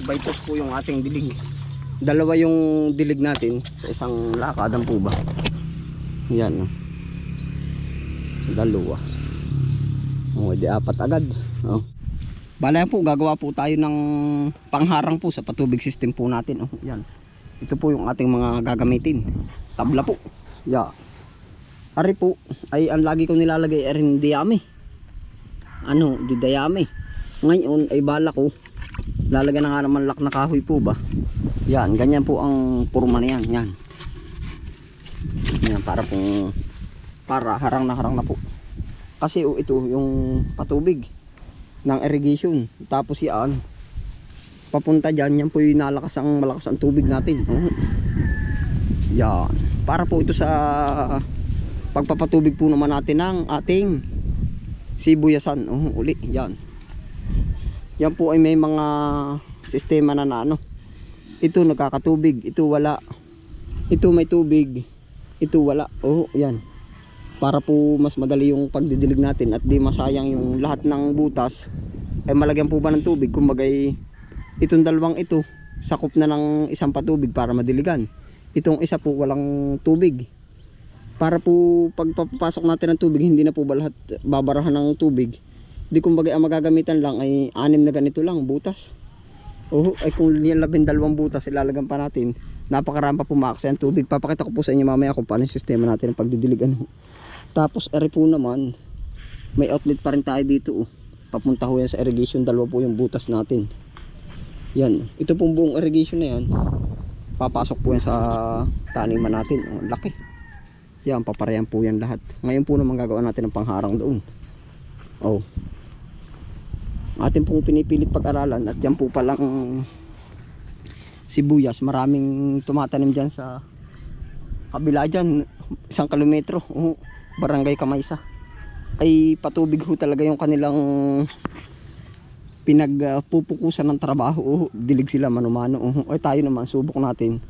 Yan po, yung ating dilig. Dalawa yung dilig natin sa isang lakadan po ba. Yan. oh. Dalawa. O, di apat agad. Oh. Bala po, gagawa po tayo ng pangharang po sa patubig system po natin. Oh, yan. Ito po yung ating mga gagamitin. Tabla po. Ya. Ari po, ay ang lagi ko nilalagay ay rin diyami. Ano, di dayami. Ngayon ay bala ko. Lalagyan na nga naman lak na kahoy po ba. Yan, ganyan po ang purma na yan. Yan. Yan, para pong para harang na harang na po. Kasi oh, ito yung patubig ng irrigation. Tapos yan, papunta dyan, yan po yung nalakas ang malakas ang tubig natin. Yan. Para po ito sa pagpapatubig po naman natin ng ating sibuyasan. Oh, uli. Yan. Yan po ay may mga sistema na na ano. Ito nagkakatubig, ito wala. Ito may tubig, ito wala. Oh, yan. Para po mas madali yung pagdidilig natin at di masayang yung lahat ng butas ay malagyan po ba ng tubig. Kumbaga ay itong dalawang ito sakop na ng isang patubig para madiligan. Itong isa po walang tubig. Para po pagpapasok natin ng tubig, hindi na po ba lahat babarahan ng tubig. Di kumbaga ang magagamitan lang ay anim na ganito lang butas. Oh, ay kung labing dalawang butas ilalagan pa natin, napakarami pa pumaksa ang tubig. Papakita ko po sa inyo mamaya kung paano yung sistema natin ng pagdidiligan. Tapos eri po naman, may outlet pa rin tayo dito. Oh. Papunta ho yan sa irrigation, dalawa po yung butas natin. Yan, ito pong buong irrigation na yan. Papasok po yan sa taniman natin. Oh, laki. Yan, paparehan po yan lahat. Ngayon po naman gagawa natin ng pangharang doon. Oh. Atin pong pinipilit pag-aralan at yan po palang sibuyas. Maraming tumatanim dyan sa kabila dyan. Isang kilometro. Oh, barangay Kamaysa. Ay patubig ho talaga yung kanilang pinagpupukusan ng trabaho. Oh, dilig sila manumano. Oh, ay tayo naman, subok natin.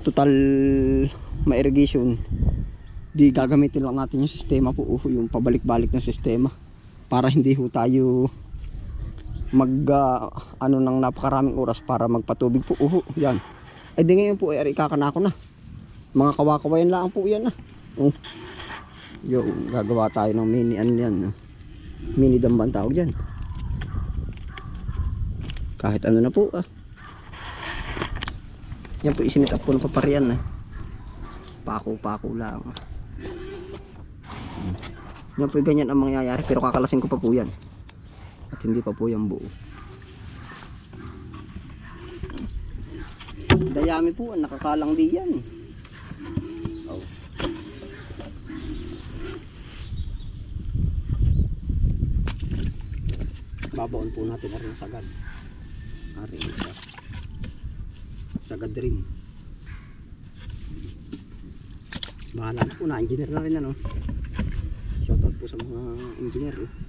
Total ma-irrigation. Di gagamitin lang natin yung sistema po. Oh, yung pabalik-balik na sistema. Para hindi ho tayo mag ah, ano nang napakaraming oras para magpatubig po. Uho, yan. Ay di ngayon po ay ikakana ko na. Mga kawakawayan lang po yan na. Oh. Yo, gagawa tayo ng mini ano yan. no? Mini damban tawag yan. Kahit ano na po ah. Yan po isinitap po ng paparian na. Pako-pako lang. Yan po ganyan ang mangyayari pero kakalasin ko pa po yan. At hindi pa po yung buo. Dayami po, nakakalang di yan. Oh. Babaon po natin na rin sagad. Ari isa. Sagad rin. Bahala na po na, engineer na rin ano. Shoutout po sa mga engineer eh.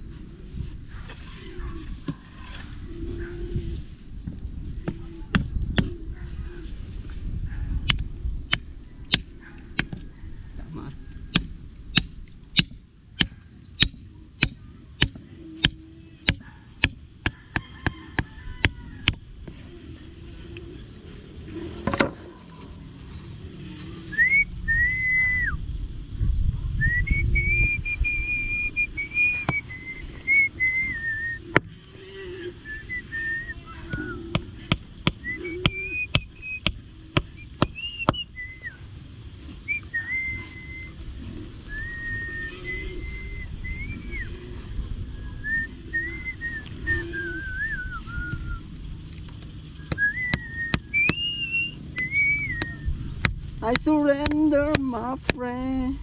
I surrender my friend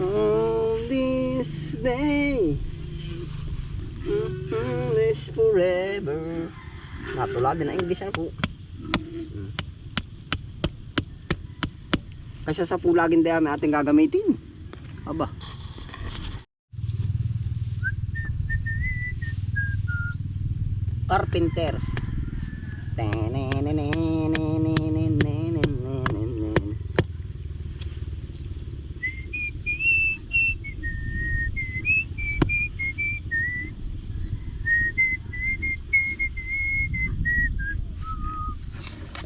on this day. Mm is forever. Natulad din ang English Mm. Kasi sa pulagin dami ating gagamitin. Aba. Carpenters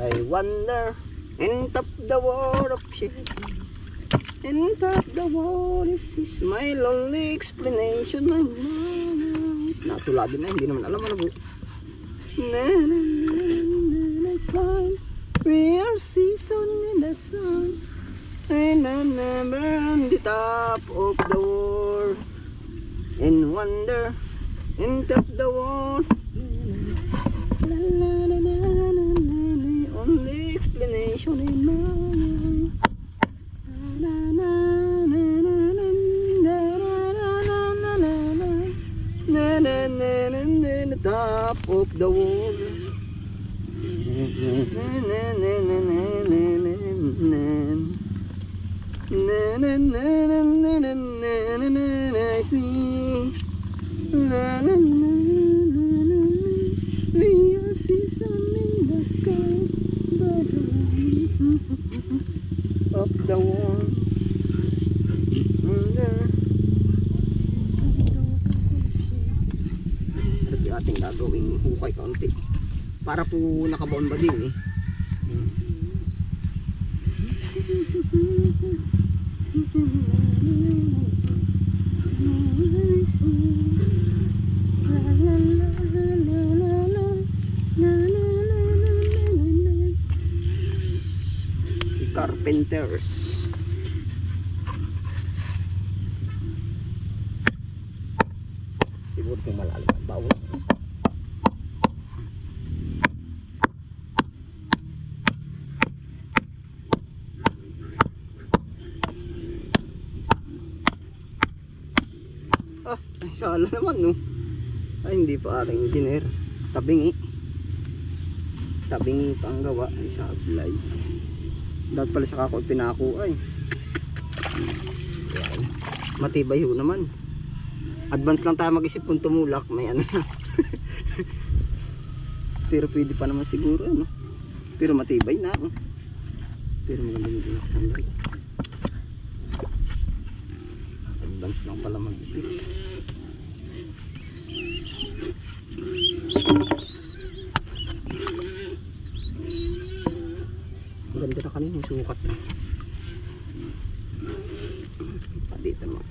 I wonder in top the world of shit. In top the world, this is my lonely explanation. My mind Natulado na, hindi naman alam ano po. Na, na, na, na, na, fine. We are season in the sun. And I never on the top of the world. In wonder, in top the world. Na, top of the world. Carpenters. Siguro kung malalim ang bawal. Ah, ay sala naman no. Ay hindi pa aking engineer. Tabingi. Tabingi pa ang gawa ay sablay. Dapat pala sa kako pinako ay. Matibay ho naman. Advance lang tayo mag-isip kung tumulak, may ano na. Pero pwede pa naman siguro ano. Pero matibay na. oh. Pero maganda yung pinakasandal. Advance lang pala mag-isip. Maganda na kanina yung sukat na. Dito mo.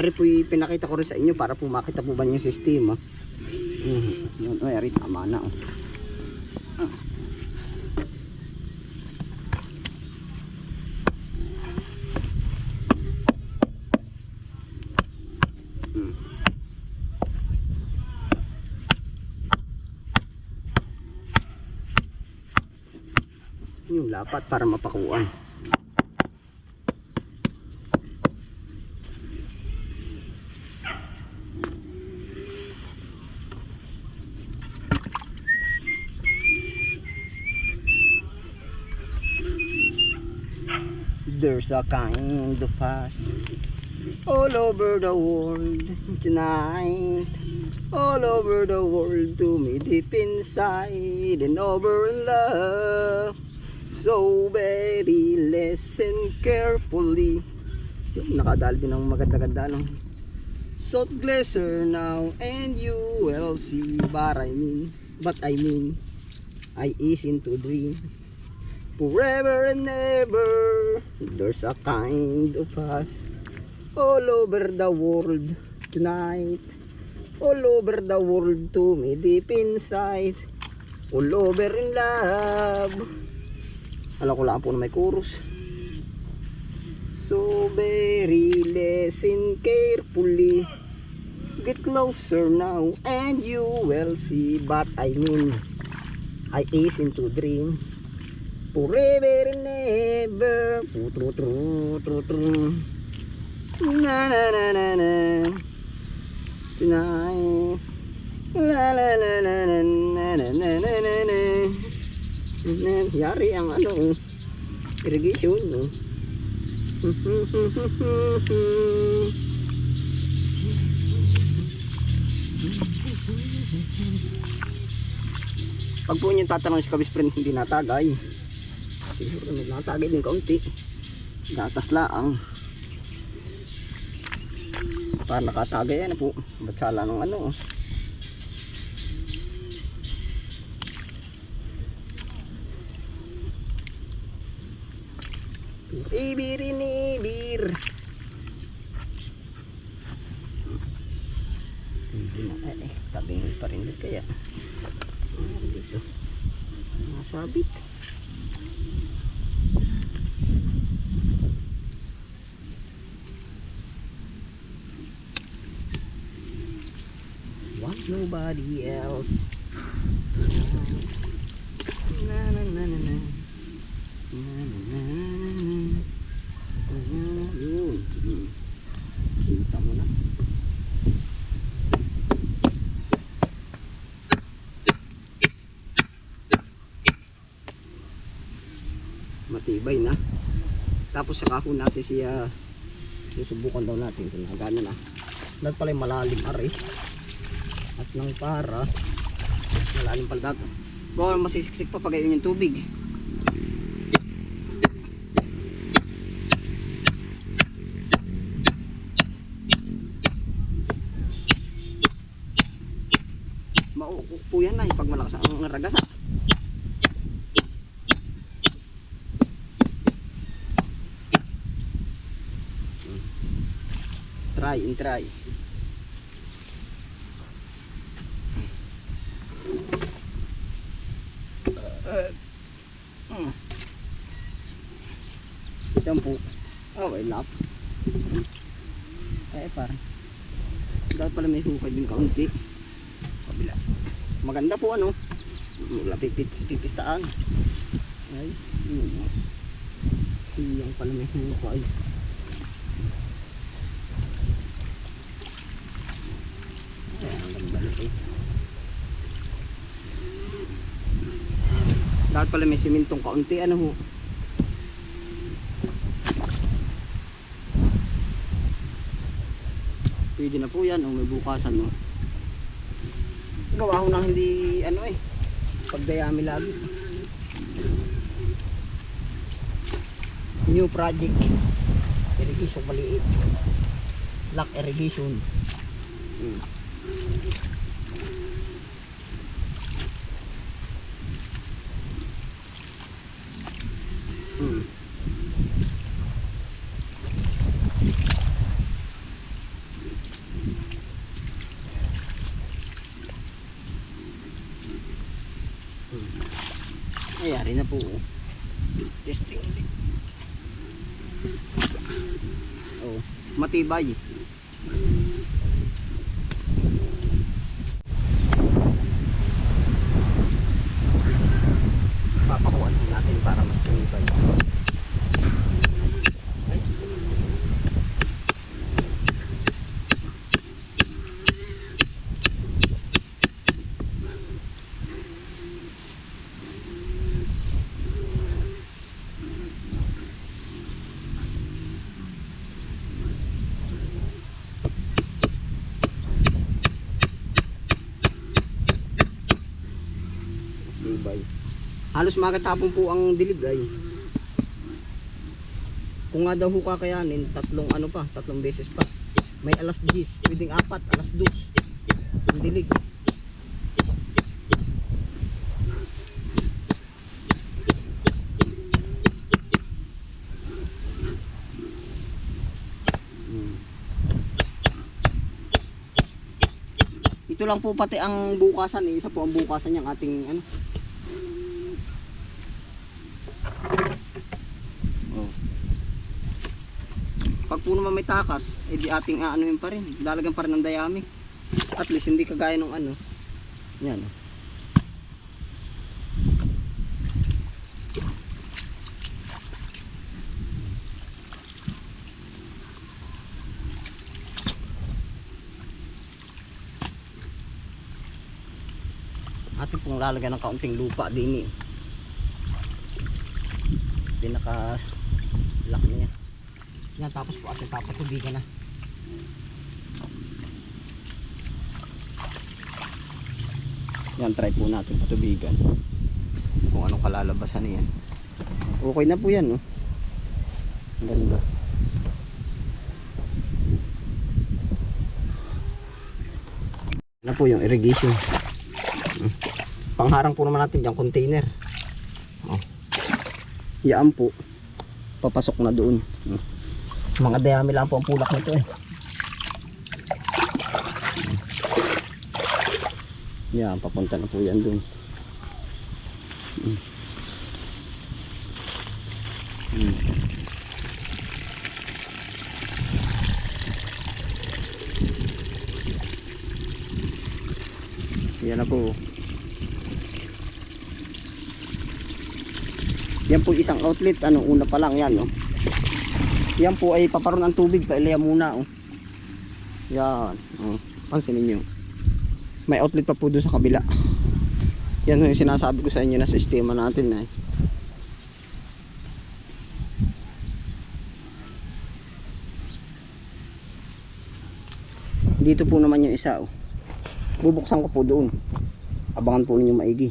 Ari po pinakita ko rin sa inyo para po makita po ba yung sistema. Mm, yun, ay, ari tama na. Oh. Mm. Lapat para mapakuan. There's a kind of us all over the world tonight. All over the world to me deep inside and over in love. So baby, listen carefully. Yun, Nakadali din ng maganda-ganda ng Salt glacier now and you will see But I mean, but I mean. I is into dream. Forever and ever There's a kind of us All over the world tonight. All over the world to me deep inside. All over in love Alam ko lang po na may chorus So very listen carefully. Get closer now and you will see. But I mean I is into dream. Forever and ever. Tru, tru, tru, tru, tru. Na na na na na. Tonight. La la la la la na na na na na na Na- Yari ang ano Irrigation no? Pag po nyo tatanong si Kabis hindi natagay. Siguro may natagay din kaunti. Gatas laang. Para nakatagay yan po. Ba't sala ng ano? oh. Ibir ini ibir. Hindi na. Eh, eh, tabingin pa rin din kaya. Ah, dito. Nasabit. Want nobody else. Na na na na na. Na na na na na. Na, Yun. Hmm. Kita mo na. Matibay na. Saka ho natin siya susubukan daw natin kung nagana na. Dahil pala yung malalim ari. At nang para malalim pala dato. Bawal masisiksik pa pag yung tubig. Mauukok po yan ay pag malakas ang ragasa. Try and try. Uh, po. Oh, well, lap. Eh, parang. Dapat pala may hukay din kaunti. Kabila. Maganda po ano. Wala pipit, pipistaan. Ay, yun. Iyang pala may hukay. Ay, ang ganda nito. Dapat pala may simintong kaunti. Ano ho? Pwede na po yan. O may bukasan no. Gawa ko nang hindi ano eh. Pagdayami lagi. New project. Irrigation maliit. Lock irrigation. Hmm. Hmm. Hmm. Ayari na po. Testing. Oh, matibay. Papakuan din natin para mas tumibay. Ay. Tibay. Halos magatapon po ang dilig ay. Kung nga daw ho kakayanin, tatlong ano pa, tatlong beses pa. May alas 10, pwedeng apat, alas 2. Ang dilig. Ito lang po pati ang bukasan, eh. isa po ang bukasan niyang ating ano. Oh. Pag po naman may takas, edi ating aano yun pa rin. Dalagan pa rin ng dayami. At least hindi kagaya ng ano. Yan. Ating pong lalagyan ng kaunting lupa din eh. Pinaka laki niya. Yan tapos po ating papatubigan na. Yan try po natin patubigan. Kung anong kalalabasan niyan. Okay na po yan no. Ang Ganda. Yan po yung irrigation. Mm. Pangharang po naman natin yung container. Oh. Yan po. Papasok na doon. Mm. Mga dayami lang po ang pulak nito eh. Yan, papunta na po yan. Mm. Yan na po. Yan po isang outlet, ano, una pa lang yan, no. Yan po ay paparoon ang tubig, pailaya muna, oh. Yan, oh. Pansinin niyo. May outlet pa po doon sa kabila. Yan yung sinasabi ko sa inyo na sistema natin na eh. Dito po naman yung isa, oh. Bubuksan ko po doon. Abangan po ninyo maigi.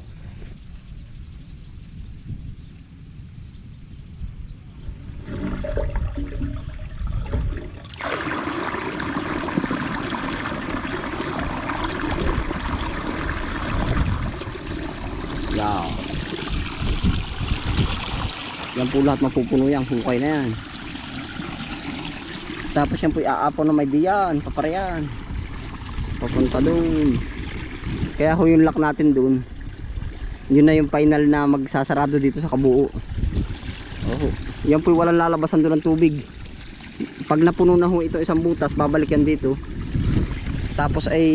Yan. Yan po lahat mapupuno yan. Hukay na yan. Tapos yan po iaapon na may diyan. Papareyan. Papunta doon. Kaya ho yung lock natin doon. Yun na yung final na magsasarado dito sa kabuo. Oh, yan po walang lalabasan doon ng tubig. Pag napuno na ho ito isang butas, babalik yan dito. Tapos ay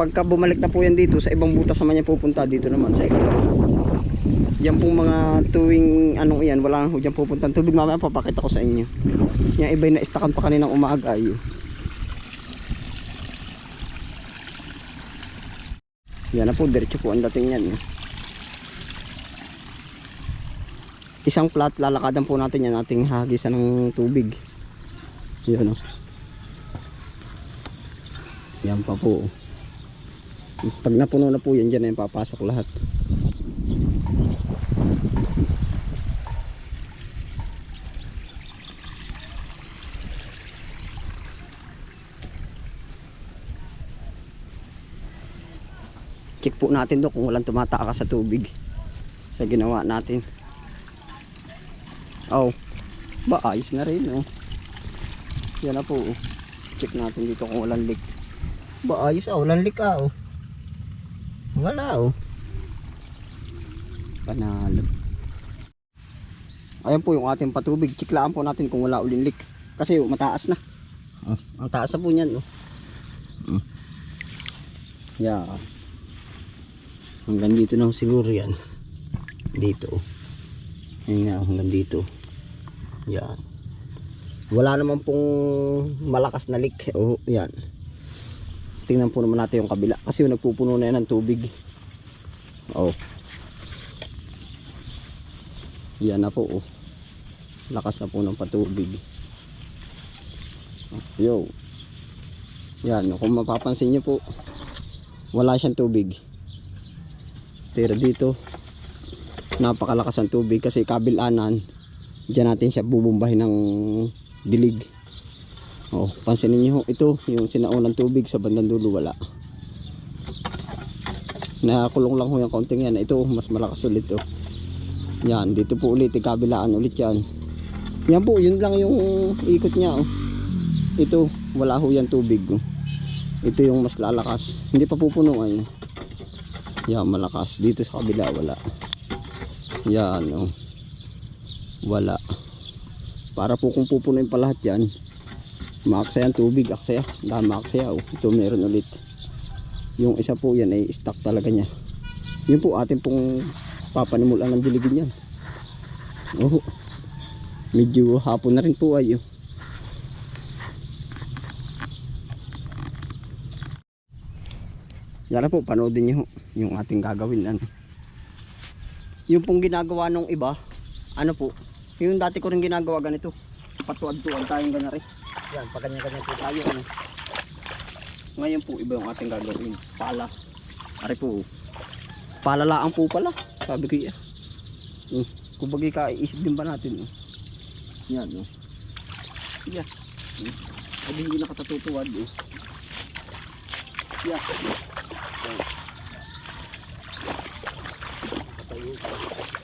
pagka bumalik na po yan dito sa ibang butas naman yan pupunta dito naman sa ikalawa yan pong mga tuwing anong yan wala nang dyan pupunta tubig mamaya papakita ko sa inyo yan iba yung na-stackan pa kaninang umaga ay yan na po diretso po ang dating yan eh. isang plat lalakadan po natin yan ating hagisan ng tubig yan o yan pa po oh. Pag napuno na po yan, dyan na yung papasok lahat. Check po natin do kung walang tumatakas sa tubig sa ginawa natin. Oh, ba ayos na rin oh. Yan na po. oh. Check natin dito kung walang leak. Ba ayos ah, walang leak ah oh. Wala oh. Panalo. Ayan po yung ating patubig. Chiklaan po natin kung wala uling leak. Kasi oh, mataas na. Oh, ang taas na po niyan oh. Mm. Yeah. Hanggang dito na siguro yan. Dito. Ayun nga, hanggang dito. Yan. Wala naman pong malakas na leak. Oh, yan tingnan po naman natin yung kabila kasi yung nagpupuno na yan ng tubig oh yan na po oh lakas na po ng patubig yo yan kung mapapansin nyo po wala siyang tubig pero dito napakalakas ang tubig kasi kabilanan dyan natin siya bubumbahin ng dilig Oh, pansinin niyo ho, ito yung sinaunang tubig sa bandang dulo wala. Nakakulong lang ho yung kaunting yan. Ito mas malakas ulit oh. Yan, dito po ulit ikabilaan ulit yan. Yan po, yun lang yung ikot niya oh. Ito, wala ho yan tubig oh. Ito yung mas lalakas. Hindi pa pupuno ay. Yan, malakas. Dito sa kabila wala. Yan oh. Wala. Para po kung pupunuin pa lahat yan, maaksaya ang tubig aksaya dahil maaksaya oh. ito meron ulit yung isa po yan ay stock talaga niya yun po atin pong papanimulan ng diligin yan oh medyo hapon na rin po ay oh. Yan na po panoodin nyo yung ating gagawin ano. yung pong ginagawa nung iba ano po yung dati ko rin ginagawa ganito patuad-tuad tayong ganari yan, pag ganyan-ganyan po tayo. Ano. Ngayon po, iba yung ating gagawin. Pala. Ari po. Palalaan po pala. Sabi ko yan. Hmm. Kung bagay ka, iisip din ba natin? Oh. Yan, oh. Yan. Hmm. Pag hindi nakatatutuwad, oh. Yeah. Yan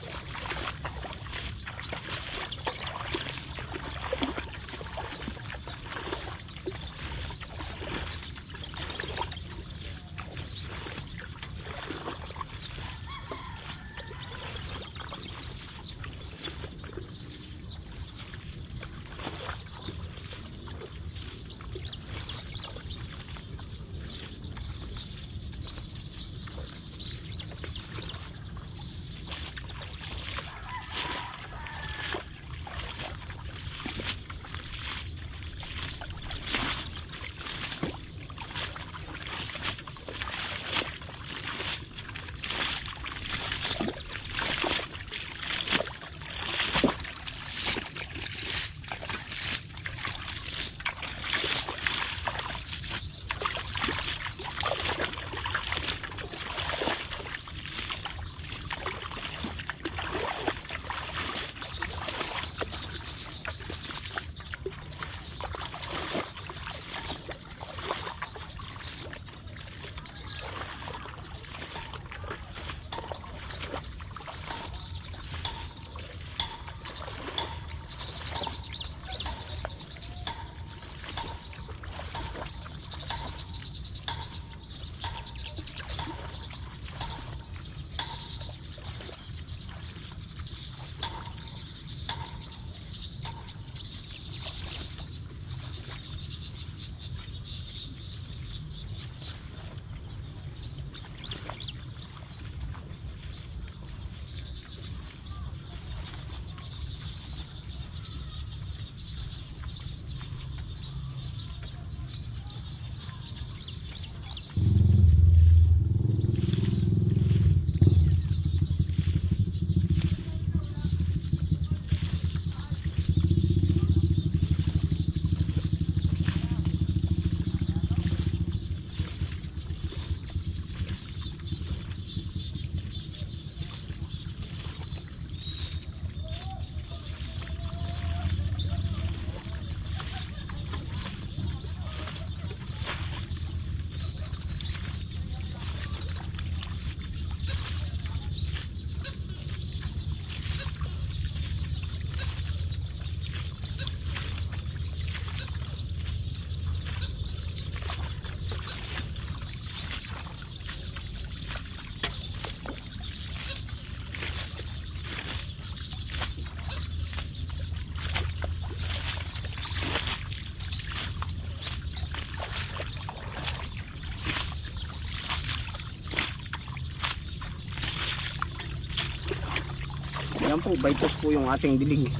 po, baitos po yung ating dilig.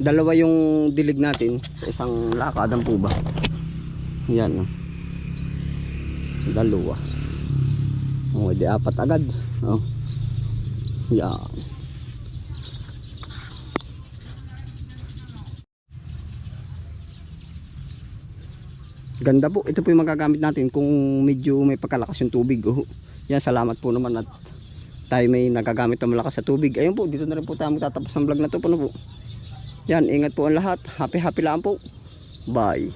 Dalawa yung dilig natin sa isang lakadan po ba. Yan. Dalawa. O, di apat agad. Oh. Yan. Ganda po. Ito po yung magagamit natin kung medyo may pagkalakas yung tubig. Oh. Yan, salamat po naman at tayo may nagagamit ng malakas sa tubig. Ayun po, dito na rin po tayo magtatapos ng vlog na to. Puno po. Yan, ingat po ang lahat. Happy happy lang po. Bye.